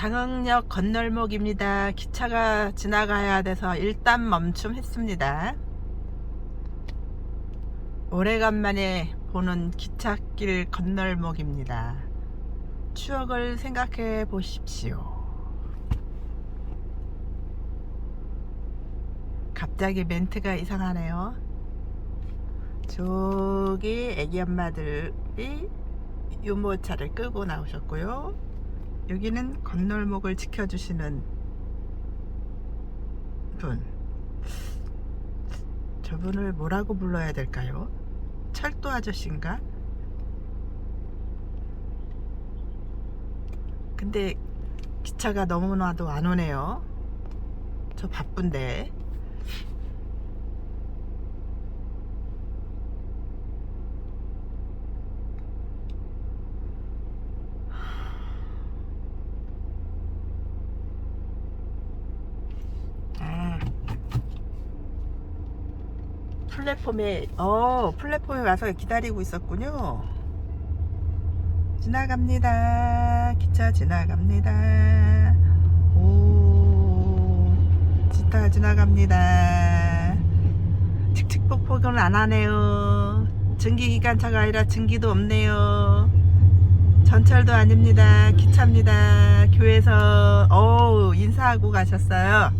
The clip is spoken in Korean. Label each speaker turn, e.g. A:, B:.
A: 장흥역 건널목입니다. 기차가 지나가야 돼서 일단 멈춤했습니다. 오래간만에 보는 기찻길 건널목입니다. 추억을 생각해 보십시오. 갑자기 멘트가 이상하네요. 저기 애기 엄마들이 유모차를 끌고 나오셨고요. 여기는 건널목을 지켜주시는 분. 저분을 뭐라고 불러야 될까요? 철도 아저씨인가? 근데 기차가 너무나도 안 오네요. 저 바쁜데. 아. 플랫폼에 어 플랫폼에 와서 기다리고 있었군요. 지나갑니다. 기차 지나갑니다. 오, 기차 지나갑니다. 칙칙폭폭은 안 하네요. 증기기관차가 아니라 증기도 없네요. 전철도 아닙니다. 기차입니다. 교회에서 어우 인사하고 가셨어요.